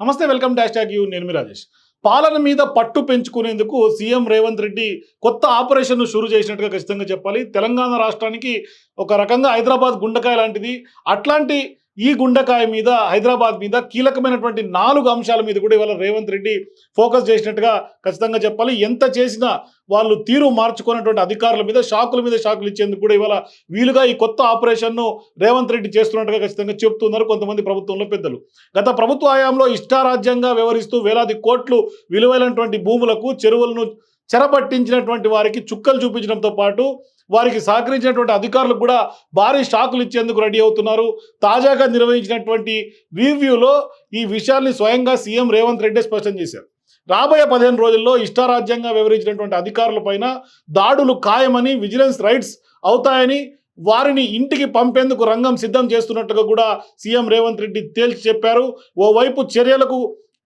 నమస్తే welcome dash tag you నేను రాజేష్. పాలన మీద పట్టు పెంచుకునేందుకు సీఎం రేవంత్ రెడ్డి కొత్త ఆపరేషన్ను షురు చేసినట్టుగా ఖచ్చితంగా చెప్పాలి. తెలంగాణ రాష్ట్రానికి ఒక రకంగా హైదరాబాద్ గుండకాయ లాంటిది. అట్లాంటి ఈ గుండకాయ మీద హైదరాబాద్ మీద కీలకమైనటువంటి నాలుగు అంశాల మీద కూడా ఇవాళ రేవంత్ రెడ్డి ఫోకస్ చేసినట్టుగా ఖచ్చితంగా చెప్పాలి. ఎంత చేసినా వాళ్ళు తీరు మార్చుకున్నటువంటి అధికారుల మీద షాకుల మీద షాకులు ఇచ్చేందుకు కూడా ఇవాళ వీలుగా ఈ కొత్త ఆపరేషన్ను రేవంత్ రెడ్డి చేస్తున్నట్టుగా ఖచ్చితంగా చెప్తున్నారు కొంతమంది ప్రభుత్వంలో పెద్దలు. గత ప్రభుత్వ హయాంలో ఇష్టారాజ్యంగా వ్యవహరిస్తూ వేలాది కోట్లు విలువైనటువంటి భూములకు చెరువులను చెరబట్టించినటువంటి వారికి చుక్కలు చూపించడంతో పాటు వారికి సహకరించినటువంటి అధికారులకు కూడా భారీ షాకులు ఇచ్చేందుకు రెడీ అవుతున్నారు. తాజాగా నిర్వహించినటువంటి రివ్యూలో ఈ విషయాన్ని స్వయంగా సీఎం రేవంత్ రెడ్డి స్పష్టం చేశారు. రాబోయే పదిహేను రోజుల్లో ఇష్టారాజ్యంగా వ్యవహరించినటువంటి అధికారులపైన దాడులు ఖాయమని విజిలెన్స్ రైట్స్ అవుతాయని వారిని ఇంటికి పంపేందుకు రంగం సిద్ధం చేస్తున్నట్టుగా కూడా సీఎం రేవంత్ రెడ్డి తేల్చి చెప్పారు. ఓవైపు చర్యలకు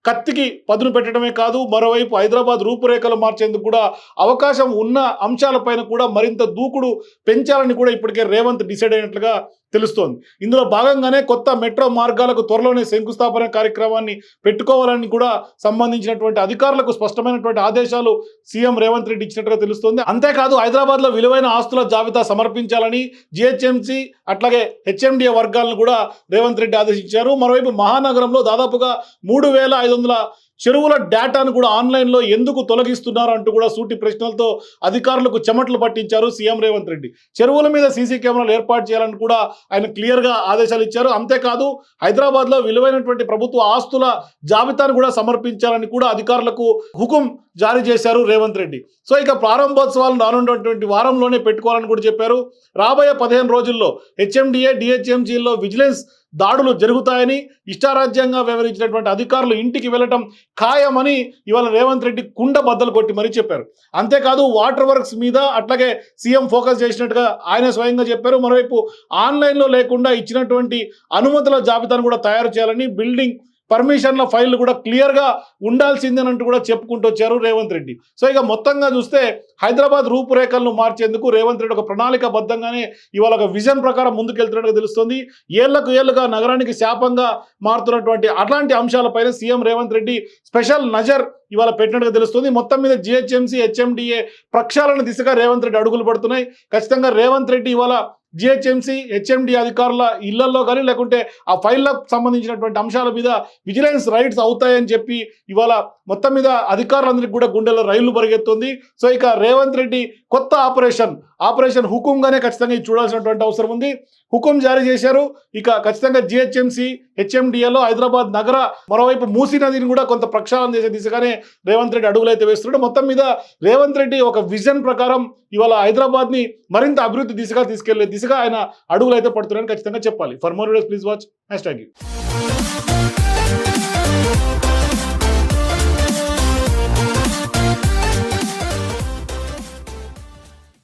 కత్తికి పదును పెట్టడమే కాదు మరోవైపు హైదరాబాద్ రూపురేఖలు మార్చేందుకు కూడా అవకాశం ఉన్న అంశాలపైన కూడా మరింత దూకుడు పెంచాలని కూడా ఇప్పటికే రేవంత్ డిసైడ్ అయినట్లుగా తెలుస్తోంది. ఇందులో భాగంగానే కొత్త మెట్రో మార్గాలకు త్వరలోనే శంకుస్థాపన కార్యక్రమాన్ని పెట్టుకోవాలని కూడా సంబంధించినటువంటి అధికారులకు స్పష్టమైనటువంటి ఆదేశాలు సీఎం రేవంత్ రెడ్డి ఇచ్చినట్టుగా తెలుస్తోంది. అంతేకాదు హైదరాబాద్లో విలువైన ఆస్తుల జాబితా సమర్పించాలని జిహెచ్ఎంసీ అట్లాగే హెచ్ఎండిఏ వర్గాలను కూడా రేవంత్ రెడ్డి ఆదేశించారు. మరోవైపు మహానగరంలో దాదాపుగా మూడు వేల ఐదు వందల చెరువుల డేటాను కూడా ఆన్లైన్లో ఎందుకు తొలగిస్తున్నారు అంటూ కూడా సూటి ప్రశ్నలతో అధికారులకు చెమటలు పట్టించారు సీఎం రేవంత్ రెడ్డి. చెరువుల మీద సీసీ కెమెరాలు ఏర్పాటు చేయాలని కూడా ఆయన క్లియర్గా ఆదేశాలు ఇచ్చారు. అంతేకాదు హైదరాబాద్లో విలువైనటువంటి ప్రభుత్వ ఆస్తుల జాబితాను కూడా సమర్పించాలని కూడా అధికారులకు హుకుం జారీ చేశారు రేవంత్ రెడ్డి. సో ఇక ప్రారంభోత్సవాలు రానున్నటువంటి వారంలోనే పెట్టుకోవాలని కూడా చెప్పారు. రాబోయే పదిహేను రోజుల్లో హెచ్ఎండిఏ డిహెచ్ఎంసీల్లో విజిలెన్స్ దాడులు జరుగుతాయని ఇష్టారాజ్యంగా వ్యవహరించినటువంటి అధికారులు ఇంటికి వెళ్ళటం ఖాయమని ఇవాళ రేవంత్ రెడ్డి కుండ బద్దలు కొట్టి మరీ చెప్పారు. అంతేకాదు వాటర్ వర్క్స్ మీద అట్లాగే సీఎం ఫోకస్ చేసినట్టుగా ఆయన స్వయంగా చెప్పారు. మరోవైపు ఆన్లైన్లో లేకుండా ఇచ్చినటువంటి అనుమతుల జాబితాను కూడా తయారు చేయాలని బిల్డింగ్ పర్మిషన్ల ఫైల్ కూడా క్లియర్గా ఉండాల్సిందేనంటూ కూడా చెప్పుకుంటూ వచ్చారు రేవంత్ రెడ్డి. సో ఇక మొత్తంగా చూస్తే హైదరాబాద్ రూపురేఖలను మార్చేందుకు రేవంత్ రెడ్డి ఒక ప్రణాళికబద్ధంగానే ఇవాళ ఒక విజన్ ప్రకారం ముందుకెళ్తున్నట్టుగా తెలుస్తుంది. ఏళ్ళకు ఏళ్ళుగా నగరానికి శాపంగా మారుతున్నటువంటి అట్లాంటి అంశాలపైన సీఎం రేవంత్ రెడ్డి స్పెషల్ నజర్ ఇవాళ పెట్టినట్టుగా తెలుస్తుంది. మొత్తం మీద జిహెచ్ఎంసీ హెచ్ఎండిఏ ప్రక్షాళన దిశగా రేవంత్ రెడ్డి అడుగులు పడుతున్నాయి. ఖచ్చితంగా రేవంత్ రెడ్డి ఇవాళ జిహెచ్ఎంసీ హెచ్ఎండి అధికారుల ఇళ్ళలో కానీ లేకుంటే ఆ ఫైళ్ళకు సంబంధించినటువంటి అంశాల మీద విజిలెన్స్ రైట్స్ అవుతాయని చెప్పి ఇవాళ మొత్తం మీద అధికారులందరికీ కూడా గుండెల్లో రైళ్ళు పరిగెత్తుంది. సో ఇక రేవంత్ రెడ్డి కొత్త ఆపరేషన్ ఆపరేషన్ హుకుంగానే ఖచ్చితంగా ఇది చూడాల్సినటువంటి అవసరం ఉంది. హుకుం జారీ చేశారు. ఇక ఖచ్చితంగా జిహెచ్ఎంసీ హెచ్ఎండిఏలో హైదరాబాద్ నగర మరోవైపు మూసీ నదిని కూడా కొంత ప్రక్షాళన చేసే దిశగానే రేవంత్ రెడ్డి అడుగులైతే వేస్తున్నాడు మొత్తం మీద రేవంత్ రెడ్డి ఒక విజన్ ప్రకారం ఇవాళ హైదరాబాద్ని మరింత అభివృద్ధి దిశగా తీసుకెళ్ళే దిశగా ఆయన అడుగులు అయితే పడుతున్నారని ఖచ్చితంగా చెప్పాలి. For more please watch hashtag